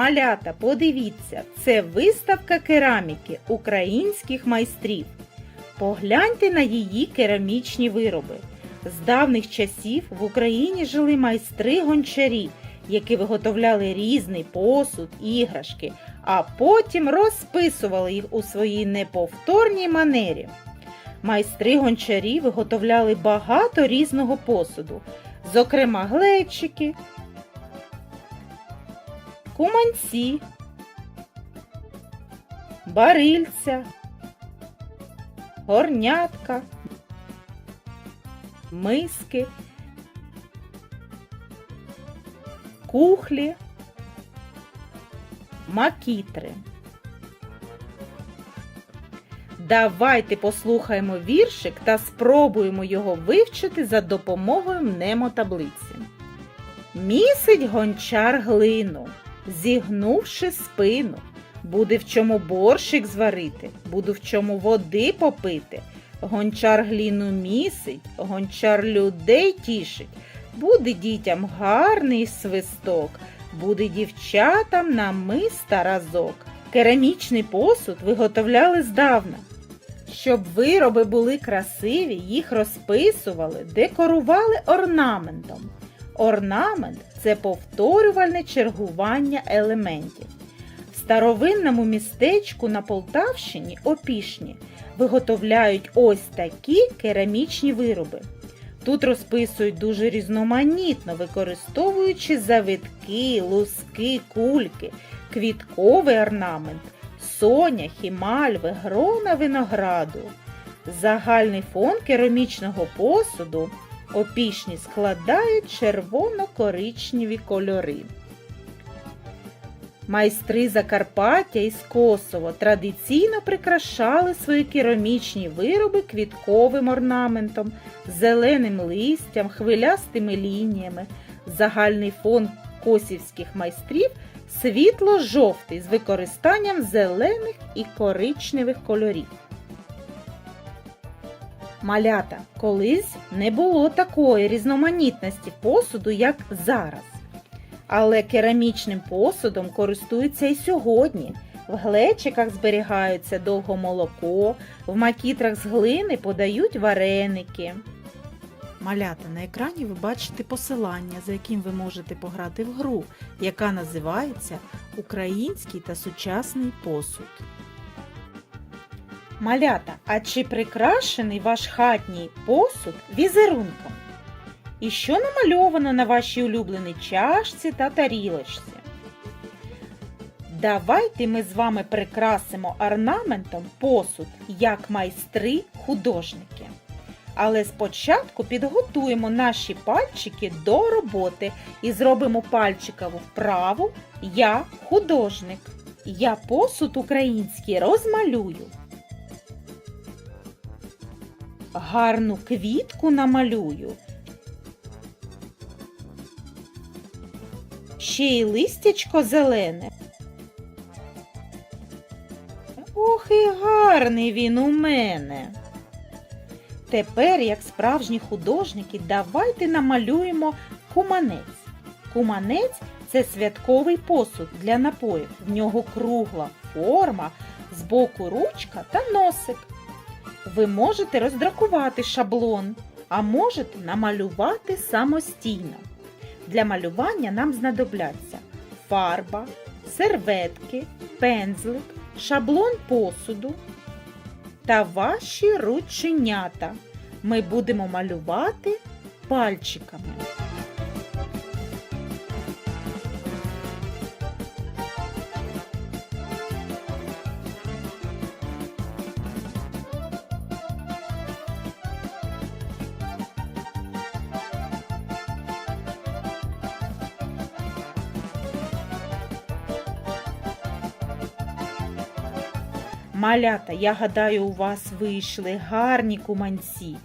Малята, подивіться, це виставка кераміки українських майстрів. Погляньте на її керамічні вироби. З давних часів в Україні жили майстри-гончарі, які виготовляли різний посуд, іграшки, а потім розписували їх у своїй неповторній манері. Майстри-гончарі виготовляли багато різного посуду, зокрема глечики, куманці, барильця, горнятка, миски, кухлі, макітри. Давайте послухаємо віршик та спробуємо його вивчити за допомогою мнемотаблиці. Місить гончар глину, зігнувши спину. Буде в чому борщик зварити, буду в чому води попити. Гончар гліну місить, гончар людей тішить. Буде дітям гарний свисток, буде дівчатам намиста разок. Керамічний посуд виготовляли здавна. Щоб вироби були красиві, їх розписували, декорували орнаментом. Орнамент це повторювальне чергування елементів. В старовинному містечку на Полтавщині Опішні виготовляють ось такі керамічні вироби. Тут розписують дуже різноманітно, використовуючи завитки, луски, кульки, квітковий орнамент, соняхи, мальви, грона винограду. Загальний фон керамічного посуду опішні складають червоно-коричневі кольори. Майстри Закарпаття із Косово традиційно прикрашали свої керамічні вироби квітковим орнаментом, зеленим листям, хвилястими лініями. Загальний фон косівських майстрів світло-жовтий з використанням зелених і коричневих кольорів. Малята колись не було такої різноманітності посуду, як зараз. Але керамічним посудом користуються і сьогодні. В глечиках зберігаються довго молоко, в макітрах з глини подають вареники. Малята, на екрані ви бачите посилання, за яким ви можете пограти в гру, яка називається Український та сучасний посуд. Малята, а чи прикрашений ваш хатній посуд візерунком? І що намальовано на вашій улюбленій чашці та тарілочці? Давайте ми з вами прикрасимо орнаментом посуд як майстри-художники. Але спочатку підготуємо наші пальчики до роботи і зробимо пальчикову вправу Я художник. Я посуд український розмалюю. Гарну квітку намалюю. Ще й листячко зелене. Ох і гарний він у мене. Тепер, як справжні художники, давайте намалюємо куманець. Куманець це святковий посуд для напоїв. В нього кругла форма, збоку ручка та носик. Ви можете роздракувати шаблон, а можете намалювати самостійно. Для малювання нам знадобляться фарба, серветки, пензлик, шаблон посуду та ваші рученята. Ми будемо малювати пальчиками. Малята, я гадаю, у вас вийшли гарні куманці.